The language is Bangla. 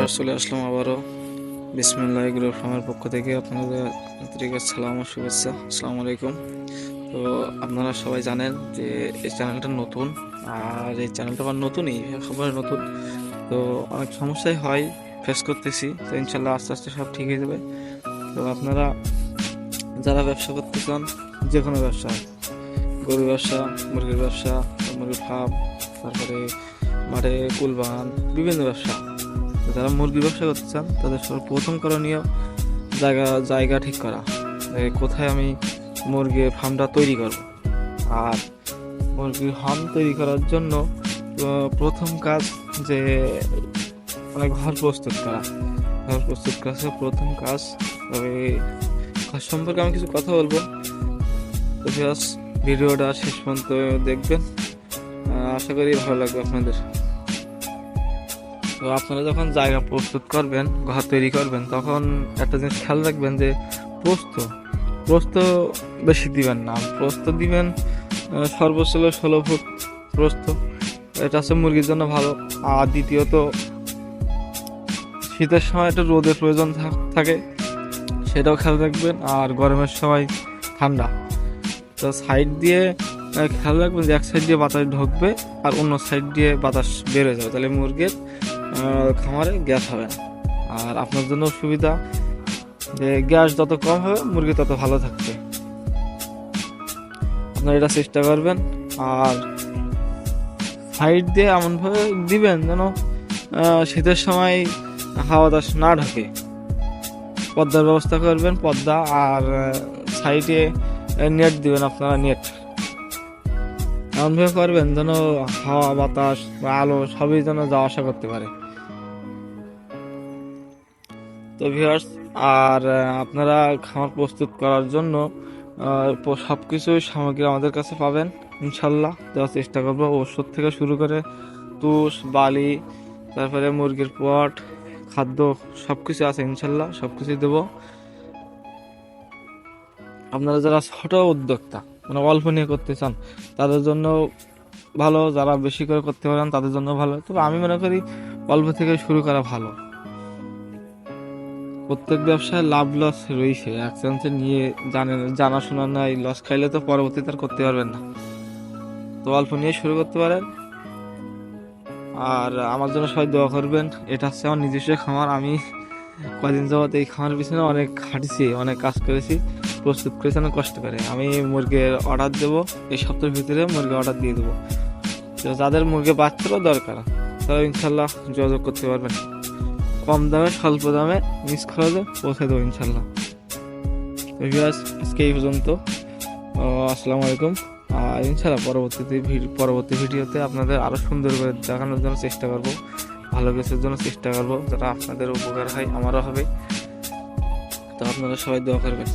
ভিউয়ার চলে আসলাম আবারও। বিসমিল্লাহ গ্রুপ ফার্মের পক্ষ থেকে আপনাদের আন্তরিক সালাম ও শুভেচ্ছা। আসসালামু আলাইকুম। তো আপনারা সবাই জানেন যে এই চ্যানেলটা নতুন, আর এই চ্যানেলটা আমার নতুনই সবাই নতুন। তো অনেক সমস্যাই হয় ফেস করতেছি, তো ইনশাল্লাহ আস্তে আস্তে সব ঠিক হয়ে যাবে। তো আপনারা যারা ব্যবসা করতে চান, যে কোনো ব্যবসা গরু ব্যবসা, মুরগির ব্যবসা, মুরগির ফার্ম তারপরে মাঠে কুলবান বিভিন্ন ব্যবসা। যারা মুরগির ব্যবসা করতে চান, তাদের প্রথম করণীয় জায়গা জায়গা ঠিক করা। কোথায় আমি মুরগির ফার্মটা তৈরি করব। আর মুরগির ফার্ম তৈরি করার জন্য প্রথম কাজ যে মানে ঘর প্রস্তুত করা। ঘর প্রস্তুত করা প্রথম কাজ তবে ঘর সম্পর্কে আমি কিছু কথা বলব। ভিডিওটা শেষ পর্যন্ত দেখবেন। আশা করি ভালো লাগবে আপনাদের। তো আপনারা যখন জায়গা প্রস্তুত করবেন, ঘর তৈরি করবেন, তখন একটা জিনিস খেয়াল রাখবেন যে প্রস্ত প্রস্ত বেশি দিবেন না। প্রস্ত দিবেন সর্বোচ্চ ষোলো ফুট প্রস্ত এটা হচ্ছে মুরগির জন্য ভালো। আর দ্বিতীয়ত, শীতের সময় একটু রোদের প্রয়োজন থাকে সেটাও খেয়াল রাখবেন। আর গরমের সময় ঠান্ডা। তো সাইড দিয়ে খেয়াল রাখবেন যে এক সাইড দিয়ে বাতাস ঢুকবে আর অন্য সাইড দিয়ে বাতাস বেরোয় যাবে। তাহলে মুরগির খামারে গ্যাস হবে। না আর আপনার জন্য সুবিধা যে গ্যাস যত কম হবে, মুরগি তত ভালো থাকবে। আপনারা এটা চেষ্টা করবেন। আর সাইড দিয়ে এমনভাবে দিবেন যেন শীতের সময় হাওয়া দাস না ঢোকে। পর্দার ব্যবস্থা করবেন পর্দা আর সাইডে নেট দিবেন আপনারা, নেট। এমনভাবে করবেন যেন হাওয়া, বাতাস বা আলো সবই যেন যাওয়া আসা করতে পারে। তো ভিউয়ার্স আর আপনারা খামার প্রস্তুত করার জন্য সব কিছু সামগ্রী আমাদের কাছে পাবেন, ইনশাল্লাহ। দেওয়ার চেষ্টা করব। ওষুধ থেকে শুরু করে তুষ, বালি, তারপরে মুরগির পট খাদ্য সব কিছু আছে ইনশাল্লাহ সব কিছুই দেবো। আপনারা যারা ছোট উদ্যোক্তা মানে অল্প নিয়ে করতে চান, তাদের জন্য ভালো, যারা বেশি করে করতে পারেন তাদের জন্য ভালো। তবে আমি মনে করি অল্প থেকে শুরু করা ভালো। প্রত্যেক ব্যবসায় লাভ লস রয়েছে এক চান্সে নিয়ে জানেন জানাশোনা নাই লস খাইলে তো পরবর্তীতে আর করতে পারবেন না। তো অল্প নিয়ে শুরু করতে পারেন। আর আমার জন্য সবাই দোয়া করবেন, এটা হচ্ছে আমার নিজস্ব খামার, আমি কদিন যাবত এই খামার পিছনে অনেক খাটিছি অনেক কাজ করেছি। প্রস্তুত করেছি অনেক কষ্ট করে। আমি মুরগির অর্ডার দেবো, এই সপ্তাহের ভিতরে মুরগি অর্ডার দিয়ে দেবো। তো যাদের মুরগি বাচ্চারও দরকার তারা ইনশাল্লাহ যোগাযোগ করতে পারবেন কম দামে, স্বল্প দামে মিস খরচে পৌঁছে দেবো ইনশাল্লাহ ভিউয়ার্স আজকে এই পর্যন্ত। আসসালামু আলাইকুম। আর ইনশাল্লাহ পরবর্তীতে পরবর্তী ভিডিওতে আপনাদের আরও সুন্দর করে দেখানোর জন্য চেষ্টা করব। ভালো কিছুর জন্য চেষ্টা করব যারা আপনাদের উপকার হয়, আমারও হবে। তো আপনারা সবাই দোয়া করবেন।